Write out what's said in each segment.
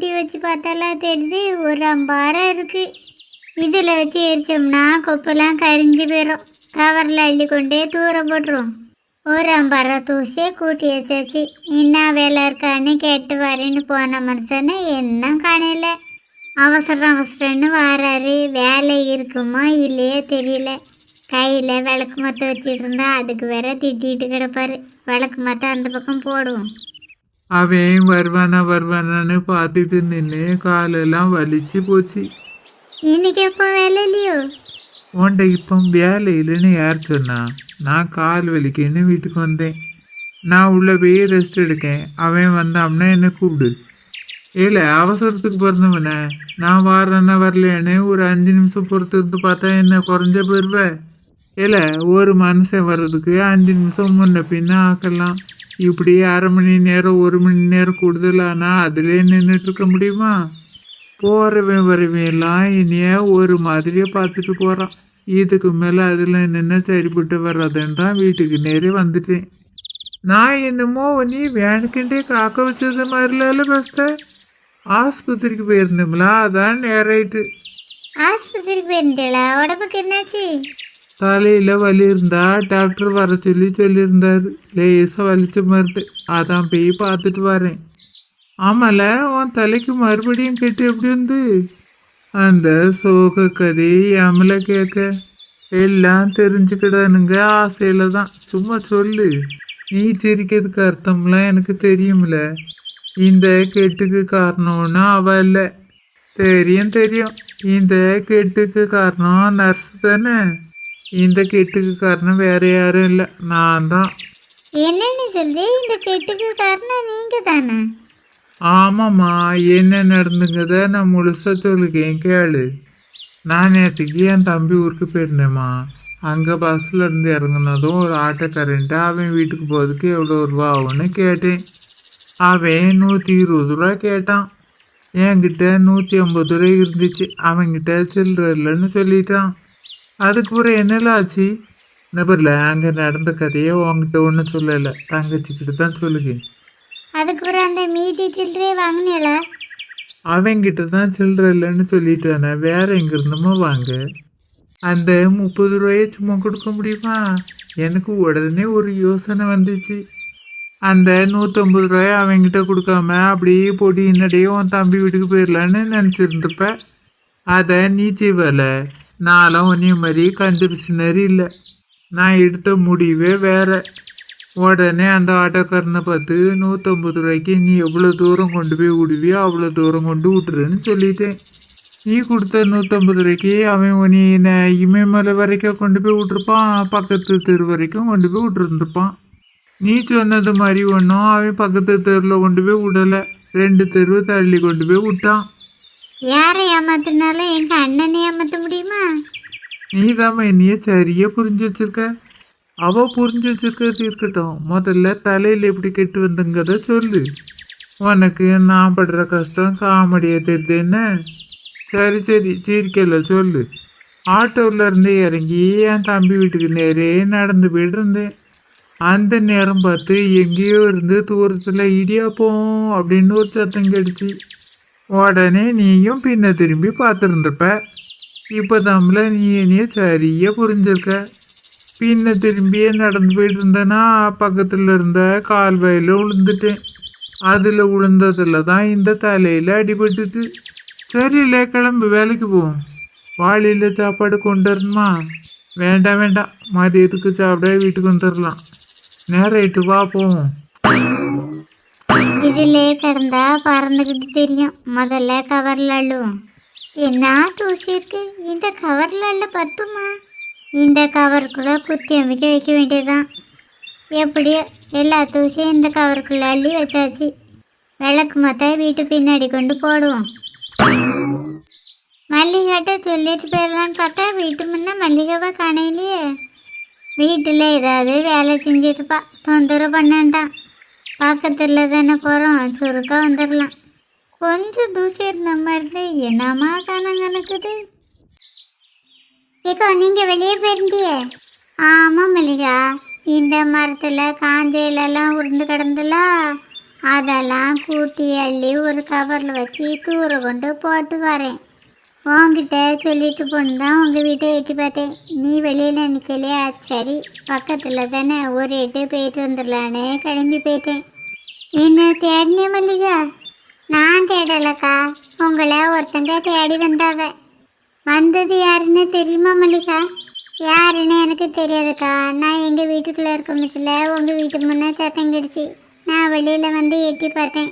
கூட்டி வச்சு பார்த்தாலாம் தெரியுது ஒரு அம்பாரம் இருக்குது இதில் வச்சு எரிச்சோம்னா கொப்பெல்லாம் கரிஞ்சு போயிடும் கவரில் அள்ளி கொண்டே தூரம் போட்டுரும். ஒரு அம்பாரம் தூசியை கூட்டி வச்சாச்சு. என்ன வேலை இருக்கான்னு கேட்டு வரேன்னு போன மனுஷனை என்ன காணல. அவசரம் அவசரம்னு வராரு. வேலை இருக்குமோ இல்லையோ தெரியல. கையில் விளக்கு மத்த வச்சுட்டு இருந்தா அதுக்கு வேற திட்டிகிட்டு கிடப்பாரு. விளக்கு மத்த அந்த பக்கம் போடுவோம். அவன் வருவானா வருவானான்னு பார்த்துட்டு நின்று காலெல்லாம் வலிச்சு போச்சு. இன்னைக்கு எப்போ வேலை இல்லையோ? உன்ட இப்போ வேலை இல்லைன்னு யார் சொன்னா? நான் கால் வலிக்குன்னு வீட்டுக்கு வந்தேன். நான் உள்ள போய் ரெஸ்ட் எடுக்கேன். அவன் வந்தான்னா என்ன கூப்பிடு. ஏல அவசரத்துக்கு பிறந்தவன. நான் வாரேன்னா வரலையான்னு ஒரு அஞ்சு நிமிஷம் பொறுத்து இருந்து பார்த்தா என்ன குறைஞ்ச போயிருவ? ஏல ஒரு மனுஷன் வர்றதுக்கு அஞ்சு நிமிஷம் முன்ன பின்ன ஆக்கலாம். இப்படி அரை மணி நேரம் ஒரு மணி நேரம் கூடுதலானா அதுலேயே நின்றுட்டு இருக்க முடியுமா? போகிறவன் வரவன் எல்லாம் இனிய ஒரு மாதிரியே பார்த்துட்டு போகிறான் இதுக்கு மேலே அதில் நின்று சரிப்பட்டு வர்றதுன்றான் தான் வீட்டுக்கு நேரே வந்துட்டேன். நான் என்னமோ நீ வேணுக்கிட்டே காக்க வச்சது மாதிரில பேசுகிறேன் ஆஸ்பத்திரிக்கு போயிருந்தோம்ல அதான் நேராயிட்டு. ஆஸ்பத்திரிக்கு போயிருந்தேளா உடம்புக்கு என்னாச்சு? தலையில் வலி இருந்தா டாக்டர் வர சொல்லி சொல்லியிருந்தாரு லேசாக வலிச்ச மருந்து அதான் போய் பார்த்துட்டு வரேன் ஆமால உன் தலைக்கு மறுபடியும் கெட்டு எப்படி இருந்து அந்த சோக கதை அமல கேட்க எல்லாம் தெரிஞ்சுக்கிடானுங்க ஆசையில தான் சும்மா சொல்லு நீ சிரிக்கிறதுக்கு அர்த்தம்லாம் எனக்கு தெரியும்ல இந்த கெட்டுக்கு காரணம்னா அவ இல்லை தெரியும் தெரியும் இந்த கெட்டுக்கு காரணம் நர்ஸ் தானே இந்த கெட்டுக்கு காரணம் வேற யாரும் இல்லை. நான் தான். என்னன்னு சொல்லி இந்த கெட்டுக்கு காரணம் நீங்க தானே? ஆமாம்மா என்ன நடந்துங்கத நான் முழுசா சொல்லுக்கேன் கேளு. நான் நேற்றுக்கு என் தம்பி ஊருக்கு போயிருந்தேம்மா. அங்கே பஸ்ஸில் இருந்து இறங்குனதும் ஒரு ஆட்டோக்காரன்ட்டு அவன் வீட்டுக்கு போகிறதுக்கு எவ்வளோ ரூபா ஆகும்னு கேட்டேன். அவன் நூற்றி இருபது ரூபா கேட்டான். என்கிட்ட நூற்றி ஐம்பது ரூபா இருந்துச்சு. அவன்கிட்ட சில்லற இல்லைன்னு சொல்லிட்டான். அதுக்கப்புறம் என்னல ஆச்சு? நபரில் அங்கே நடந்த கதையை உங்ககிட்ட ஒன்றும் சொல்லலை. தங்கச்சிக்கிட்ட தான் சொல்லுங்க அதுக்கப்புறம் அந்த மீதி சில்லறையை வாங்கினீங்களா அவங்கிட்ட தான் சில்லற இல்லைன்னு சொல்லிட்டானே வேற எங்க இருந்தமோ வாங்க. அந்த முப்பது ரூபாயை சும்மா கொடுக்க முடியுமா? எனக்கு உடனே ஒரு யோசனை வந்துச்சு. அந்த நூற்றம்பது ரூபாயை அவங்கிட்ட கொடுக்காம அப்படியே பொடி என்னடையே உன் தம்பி வீட்டுக்கு போயிடலான்னு நினச்சிருந்துப்ப அதை நீ செய்வல? நானும் உன்னைய மாதிரி கஞ்ச இல்லை. நான் எடுத்த முடிவே வேற. உடனே அந்த ஆட்டோக்காரனை பார்த்து நூற்றம்பது ரூபாய்க்கு நீ எவ்வளோ தூரம் கொண்டு போய் விடுவியோ அவ்வளோ தூரம் கொண்டு விட்டுருன்னு சொல்லிட்டேன். நீ கொடுத்த நூற்றம்பது ரூபாய்க்கு அவன் உன்னை இமயமலை வரைக்கும் கொண்டு போய் விட்டுருப்பான்? பக்கத்து தெரு வரைக்கும் கொண்டு போய் விட்டுருந்துருப்பான். நீ சொன்னது மாதிரி ஒன்றும் அவன் பக்கத்து தெருவில் கொண்டு போய் விடலை. ரெண்டு தெருவை தள்ளி கொண்டு போய் விட்டான். யாரை ஏமாத்தினாலும் எங்க அண்ணனை ஏமாத்த முடியுமா? நீதாம்மா என்னைய சரியா புரிஞ்சு வச்சிருக்க. அவ புரிஞ்சு வச்சிருக்கிறது இருக்கட்டும். முதல்ல தலையில எப்படி கெட்டு வந்துங்கிறத சொல்லு. உனக்கு நான் படுற கஷ்டம் காமெடியா தெரியுது என்ன? சரி சரி. சிரிக்கல சொல்லு. ஆட்டோவில் இருந்து இறங்கி என் தம்பி வீட்டுக்கு நேரே நடந்து போயிட்டு இருந்தேன் அந்த நேரம் பார்த்து எங்கேயோ இருந்து தூரத்தில் இடியாப்போம் அப்படின்னு ஒரு சத்தம் கேட்டுச்சு. உடனே நீயும் பின்ன திரும்பி பார்த்துருந்துருப்ப இப்போ தம்மில் நீ என்னைய சரியாக புரிஞ்சிருக்க? பின்ன திரும்பியே நடந்து போயிட்டு இருந்தேன்னா பக்கத்தில் இருந்த கால்வாயில் விழுந்துட்டேன் அதில் விழுந்ததில் தான் இந்த தலையில் அடிபட்டுச்சு. சரியில்ல கிளம்பு வேலைக்கு போவோம். வாளியில் சாப்பாடு கொண்டு வரணுமா? வேண்டாம் வேண்டாம். மதியத்துக்கு சாப்பிட வீட்டுக்கு வந்துடலாம் நேராயிட்டு வா போவோம். இதிலே கிடந்தா பறந்துக்கிட்டு தெரியும். முதல்ல கவரில் அள்ளுவோம். என்ன தூசி இருக்கு? இந்த கவரில் அள்ள பத்துமா? இந்த கவருக்குள்ளே குத்தி அமைக்க வைக்க வேண்டியதுதான். எப்படியோ எல்லா தூசியும் இந்த கவருக்குள்ளே அள்ளி வச்சாச்சு. விளக்கு மொத்த வீட்டு பின்னாடி கொண்டு போடுவோம். மல்லிகாட்ட சொல்லிட்டு போயிடலான்னு பார்த்தா வீட்டு முன்னே மல்லிகாவை காணையிலேயே. வீட்டில் ஏதாவது வேலை செஞ்சிருப்பா. தொந்தரவு பண்ணான்டான் பக்கத்தில் தானே போகிறோம் சுருக்கா வந்துடலாம். கொஞ்சம் தூசி இருந்த மாதிரி என்னம்மா கணம் கணக்குது ஏக்கோ நீங்கள் வெளியே போயிருந்தியே? ஆமாம் மல்லிகா. இந்த மரத்தில் காஞ்சையிலலாம் உருண்டு கிடந்துல? அதெல்லாம் கூட்டி அள்ளி ஒரு கவரில் வச்சு தூர கொண்டு போட்டு வரேன். உங்ககிட்ட சொல்லிட்டு போன்னு தான் உங்கள் வீட்டை எட்டி பார்த்தேன். நீ வெளியில் நிற்கலையா சரி பக்கத்தில் தானே ஒரு எட்டு போயிட்டு வந்துடலான்னு கிளம்பி போயிட்டேன். என்ன தேடினே மல்லிகா? நான் தேடலக்கா. உங்களை ஒருத்தங்க தேடி வந்தாவ வந்தது யாருன்னு தெரியுமா மல்லிகா? யாருன்னு எனக்கு தெரியாதுக்கா. நான் எங்கள் வீட்டுக்குள்ளே இருக்க முடியல உங்கள் வீட்டு முன்னே சத்தம் கிடச்சி நான் வெளியில் வந்து எட்டி பார்த்தேன்.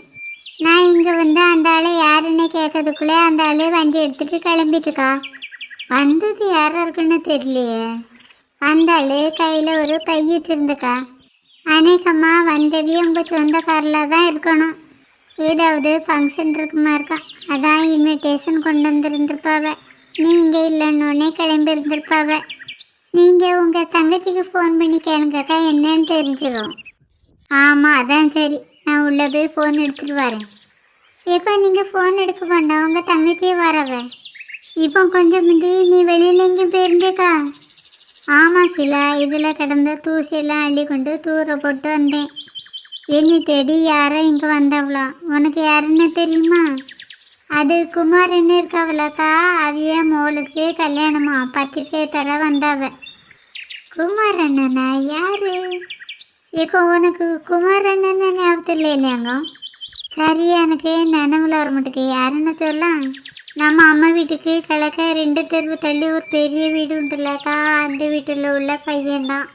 நான் இங்கே வந்து அந்த ஆளை யாருன்னு கேட்கறதுக்குள்ளே அந்த ஆளே வண்டி எடுத்துட்டு கிளம்பிட்டுக்கா. வந்தது யாரா இருக்குன்னு தெரியலையே. அந்த ஆளு கையில் ஒரு பை வச்சிருந்துக்கா. அநேகமாக வந்தவி உங்கள் சொந்தக்காரில் தான் இருக்கணும். ஏதாவது ஃபங்க்ஷன் இருக்குமா இருக்கா? அதான் இன்விடேஷன் கொண்டு வந்திருந்திருப்பாவ. நீங்கள் இல்லைன்னொன்னே கிளம்பி இருந்திருப்பாவ நீங்கள் உங்கள் தங்கச்சிக்கு ஃபோன் பண்ணி கேளுங்கக்கா என்னன்னு தெரிஞ்சிடும் ஆமாம் அதான் சரி. நான் உள்ளே போய் ஃபோன் எடுத்துட்டு வரேன். இப்போ நீங்கள் ஃபோன் எடுக்க வேண்டாம். உங்கள் தங்கச்சியே வரவ. இப்போ கொஞ்சம் முந்தி நீ வெளியில் எங்கேயும் போயிருந்தேக்கா. ஆமாம் சிலா. இதில் கிடந்த தூசியெல்லாம் அள்ளி கொண்டு தூர போட்டு வந்தேன். என்னை தேடி யாரோ இங்கே வந்தவளாம் உனக்கு யாருன்னு தெரியுமா? அது குமாரன்னு இருக்காவளாக்கா? அவிய மோளுக்கு கல்யாணமா? பத்திரிக்கை தர வந்தாவ. குமார் அண்ணனா? யாரு? இப்போ உனக்கு குமாரண்ணன் ஞாபகத்தில் இல்லையாங்க? சரியா எனக்கு நினைவில் வர மாட்டேக்கு யாருன்னு சொல்லலாம் நம்ம அம்மா வீட்டுக்கு கிழக்க ரெண்டு தெருவு தள்ளி ஒரு பெரிய வீடு உண்டுல்லக்கா அந்த வீட்டில் உள்ள பையன்தான்.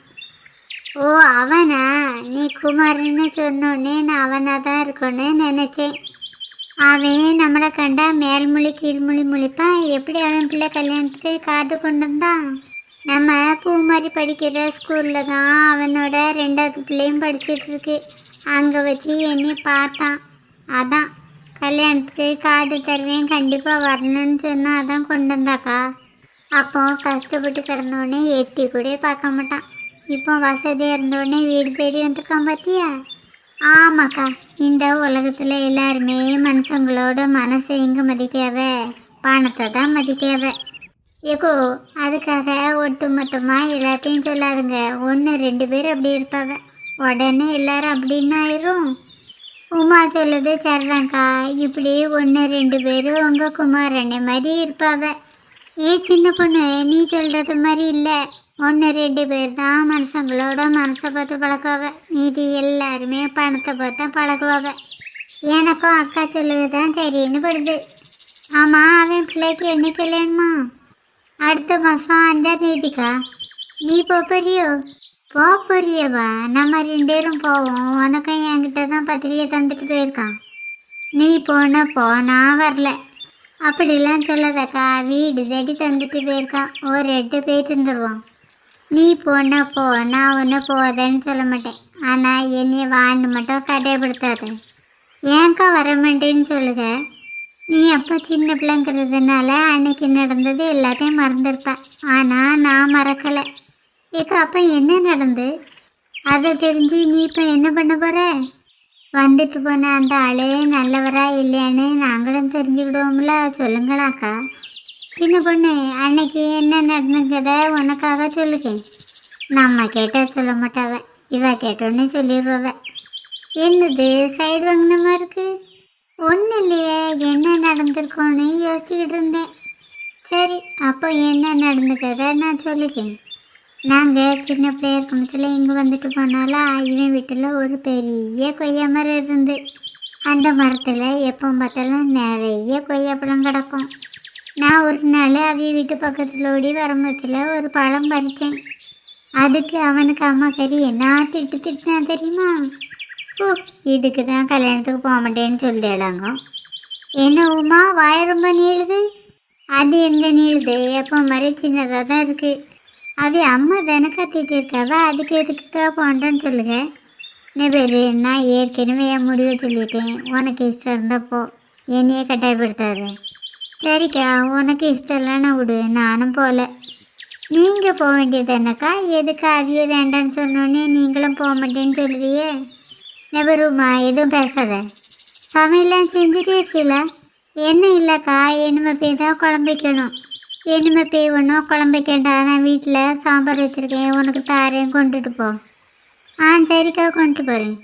ஓ அவனா? நீ குமாரன்னு சொன்னோடனே நான் அவனாக தான் இருக்கணும்னு நினச்சேன். அவன் நம்மளை கண்டா மேல்மொழி கீழ்மொழி முழிப்பான் எப்படி அவன் பிள்ளை கல்யாணத்துக்கு கார்டு கொண்டு வந்தான்? நம்ம பூமாரி படிக்கிற ஸ்கூலில் தான் அவனோட ரெண்டாவது பிள்ளையும் படிச்சிட்ருக்கு அங்கே வச்சு என்னை பார்த்தான். அதான் கல்யாணத்துக்கு காடு தருவேன் கண்டிப்பாக வரணும்னு சொன்னால் அதான் கொண்டு வந்தாக்கா. அப்போ கஷ்டப்பட்டு கிடந்தோடனே எட்டி கூட பார்க்க மாட்டான். இப்போ வசதியாக இருந்தோடனே வீடு தேடி வந்துருக்கான் பார்த்தியா ஆமாக்கா இந்த உலகத்தில் எல்லாருமே மனுஷங்களோட மனசை எங்கே மதிக்காவ? பணத்தை தான் மதிக்காவ. ஏகோ அதுக்காக ஒட்டு மொத்தமாக எல்லாத்தையும் சொல்லாதுங்க. ஒன்று ரெண்டு பேர் அப்படி இருப்பாங்க. உடனே எல்லாரும் அப்படின்னு ஆயிரும். உமா சொல்லுது சரிதான்க்கா இப்படி ஒன்று ரெண்டு பேர் உங்கள் குமாரண்ணே மாதிரி இருப்பாவ ஏன் சின்ன பொண்ணு நீ சொல்கிறது மாதிரி இல்லை. ஒன்று ரெண்டு பேர் தான் மனுஷங்களோட மனசை பார்த்து பழக்குவாவ மீதி எல்லாருமே பணத்தை பார்த்து தான் பழகுவாவ எனக்கும் அக்கா சொல்லுவது தான் சரின்னு படுது. ஆமாம் அவன் பிள்ளைக்கு என்ன கல்யாணமா அடுத்த மாதம் அஞ்சாம் தேதிக்கா. நீ போறியோ போக போறியவா நம்ம ரெண்டு பேரும் போவோம். உனக்கும் என்கிட்ட தான் பத்திரிக்கை தந்துட்டு போயிருக்கான். நீ போன போனா வரல. அப்படிலாம் சொல்லாதக்கா. வீடு தேடி தந்துட்டு போயிருக்கான். ஒரு எட்டு போயிட்டு இருந்துருவோம். நீ போன போ. நான் ஒன்று போதேன்னு சொல்ல மாட்டேன். ஆனால் என்னைய வான்னு மட்டும் கடைபிடித்தாத ஏன்க்கா வர மாட்டேன்னு சொல்லுங்கள் நீ அப்போ சின்ன பிள்ளைங்கிறதுனால அன்னைக்கு நடந்தது எல்லாத்தையும் மறந்துருப்ப. ஆனால் நான் மறக்கலை. ஏக்கா அப்போ என்ன நடந்து? அதை தெரிஞ்சு நீ இப்போ என்ன பண்ண போகிற வந்துட்டு போன அந்த ஆளே நல்லவரா இல்லையான்னு நாங்களும் தெரிஞ்சுக்கிடுவோம்ல. சொல்லுங்களாக்கா சின்ன பொண்ணு அன்னைக்கு என்ன நடந்துங்கிறத உனக்காக சொல்லுக்கேன் நம்ம கேட்டால் சொல்ல மாட்டாவ. இவ கேட்டோன்னே சொல்லிடுவவ. என்னது சைடு வாங்கினமா இருக்குது ஒன்றும் இல்லையே என்ன நடந்திருக்கோன்னு யோசிச்சுக்கிட்டு இருந்தேன். சரி அப்போ என்ன நடந்துக்கிறத நான் சொல்லிட்டேன். நாங்கள் சின்ன பிள்ளையா இருக்கணுத்துல இங்கே வந்துட்டு போனாலும் இவன் வீட்டில் ஒரு பெரிய கொய்யா மரம் இருந்து அந்த மரத்தில் எப்போ பார்த்தாலும் நிறைய கொய்யாப்பழம் கிடக்கும். நான் ஒரு நாள் அவிய வீட்டு பக்கத்தில் ஓடி வரும்பத்தில் ஒரு பழம் பறித்தேன் அதுக்கு அவனுக்கு அம்மா கறி என்ன திட்டு திட்டினா தெரியுமா? ஓ இதுக்கு தான் கல்யாணத்துக்கு போக மாட்டேன்னு சொல்லிடலாங்க என்ன உமா வாய் ரொம்ப நீளுது? அது எங்கே நீளுது? எப்போ மாதிரி சின்னதாக தான் இருக்குது அது அம்மா தானே கத்திட்டு இருக்காவா அதுக்கு எதுக்குக்கா போன்றேன்னு சொல்லுங்க. நீ பேரு நான் ஏற்கனவே என் முடிவை சொல்லிட்டேன். உனக்கு இஷ்டம் இருந்தால் போ. என்னையே கட்டாயப்படுத்தாது. சரிக்கா உனக்கு இஷ்டம் இல்லைன்னா விடு. நானும் போகல நீங்கள் போக வேண்டியது என்னக்கா எதுக்கு அவிய வேண்டான்னு சொன்னோன்னே நீங்களும் போக மாட்டேன்னு சொல்லுவியே நெபருமா எதுவும் பேசாத. சமையல்லாம் செஞ்சுட்டே இருக்கல. என்ன இல்லைக்கா? எனிமை போய் தான் குழம்பு வைக்கணும். இனிமே போய் ஒன்றும் குழம்பு நான் வீட்டில் சாம்பார் வச்சுருக்கேன். உனக்கு தாரேன். கொண்டுட்டு போ. ஆ சரிக்கா. கொண்டுட்டு போகிறேன்